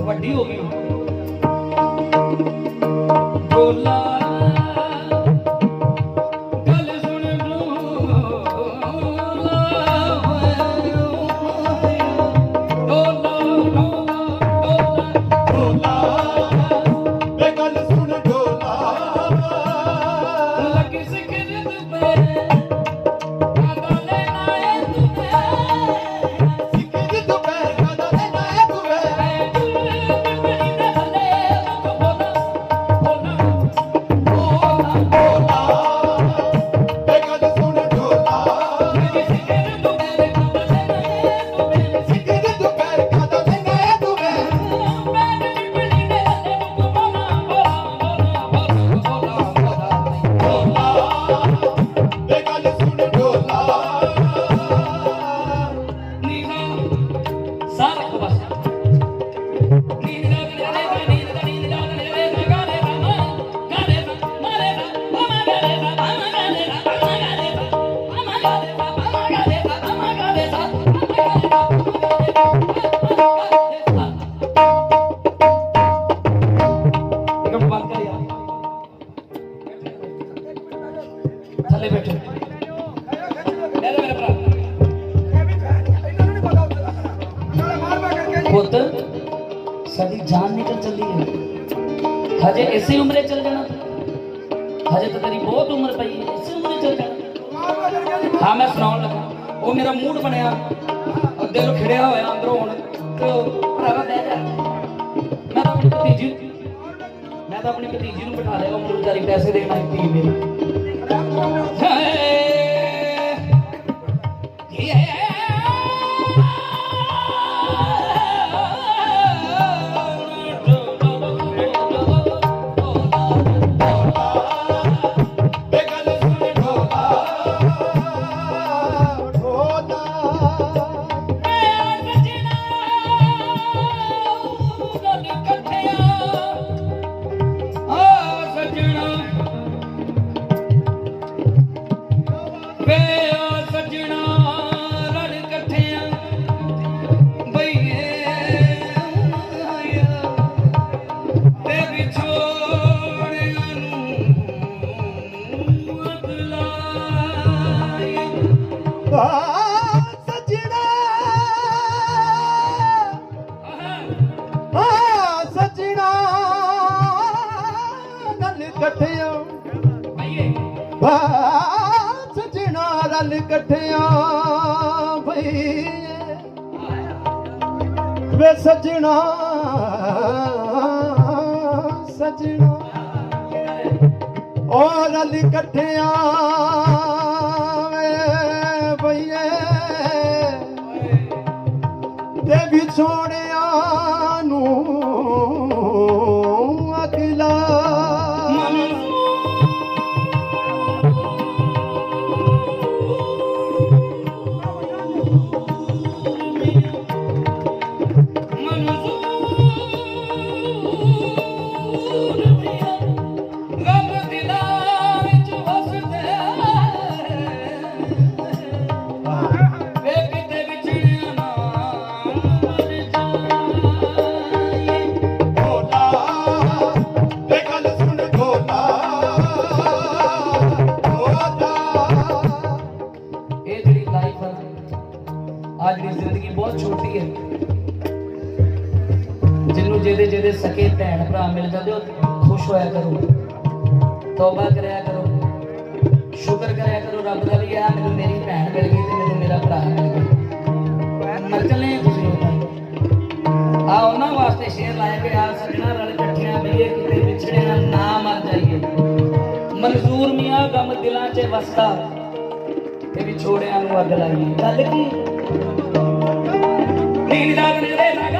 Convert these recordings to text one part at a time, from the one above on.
ਵੱਡੀ ਹੋ ਗਈ ਬੋਲਾ ਪਤਾ ਸਾਡੀ ਜਾਨ ਨਿਕਲ ਚੱਲੀ ਹੈ। ਹਜੇ ਇਸੇ ਉਮਰੇ ਚੱਲ ਜਾਣਾ। ਹਜੇ ਤਾਂ ਤੇਰੀ ਬਹੁਤ ਉਮਰ ਪਈ ਹੈ ਇਸੇ ਉਮਰੇ ਚੱਲ ਜਾਣਾ। ਹਾਂ ਮੈਂ ਸੁਣਾਉਣ ਲੱਗਾ। ਉਹ ਮੇਰਾ ਮੂਡ ਬਣਿਆ। ਉਹ ਦਿਲ ਖਿੜਿਆ ਹੋਇਆ ਅੰਦਰੋਂ ਹੁਣ ਤੇ ਭਰਾਵਾ ਬਹਿ ਜਾ। ਮੈਂ ਤਾਂ ਆਪਣੀ ਭਤੀਜੀ ਮੈਂ ਤਾਂ ਆਪਣੀ ਭਤੀਜੀ ਨੂੰ ਬਿਠਾ ਲਿਆ ਉਹ ਵਿਚਾਰੀ ਪੈਸੇ ਦੇਣ ਆਈ ਧੀ ਮੇਰੀ। ਇਕੱਠਿਆਂ। ਆ ਸਜਣਾ ਰਲ ਇਕੱਠਿਆਂ ਭਈ ਵੇ ਸਜਣਾ ਸਜਣਾ। ਓ ਰਲ ਇਕੱਠਿਆਂ ਵੇ ਬਈਏ। ਤੇ ਵਿਛੋੜਿਆਂ ਨੂੰ ਜਿਹਦੇ ਸਕੇ ਭੈਣ ਭਰਾ ਮਿਲ ਜਾਂਦੇ, ਉਹ ਖੁਸ਼ ਹੋਇਆ ਕਰੋ। ਤੌਬਾ ਕਰਿਆ ਕਰੋ। ਸ਼ੁਕਰ ਕਰਿਆ ਕਰੋ, ਰੱਬ ਦਾ ਵੀ ਆ ਮੈਨੂੰ ਮੇਰੀ ਭੈਣ ਮਿਲ ਗਈ ਤੇ ਮੈਨੂੰ ਮੇਰਾ ਭਰਾ ਮਿਲ ਗਿਆ। ਮਰ ਤੁਸੀਂ ਲੋਕਾਂ ਆ ਉਹਨਾਂ ਵਾਸਤੇ ਸ਼ੇਰ ਲਾਇਆ ਕਿ ਆ ਸਜਣਾ ਰਲ ਇਕੱਠਿਆਂ ਬਈਏ ਕਿਤੇ ਵਿਛੜਿਆ ਨਾ ਮਰ ਜਾਈਏ। ਮਨਜ਼ੂਰ ਮੀਆਂ ਗਮ ਦਿਲਾਂ 'ਚ ਵਸਦਾ ਤੇ ਵਿਛੋੜਿਆਂ ਨੂੰ ਅੱਗ ਲਾਈਏ। ਗੱਲ ਕੀ? ਨੀਂਦ ਜਾਗਣੇ ਦੇ ਲਗਾ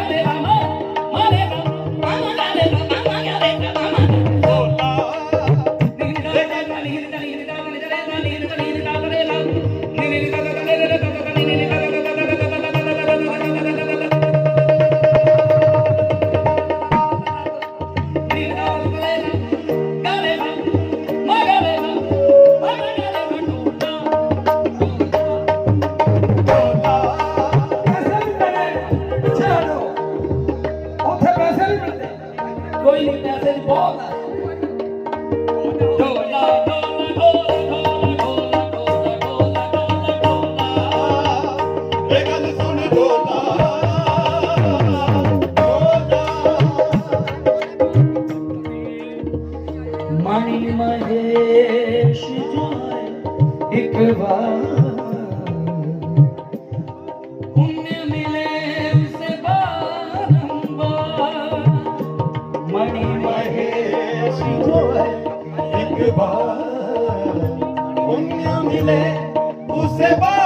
एक बार पुण्य मिले उसे बार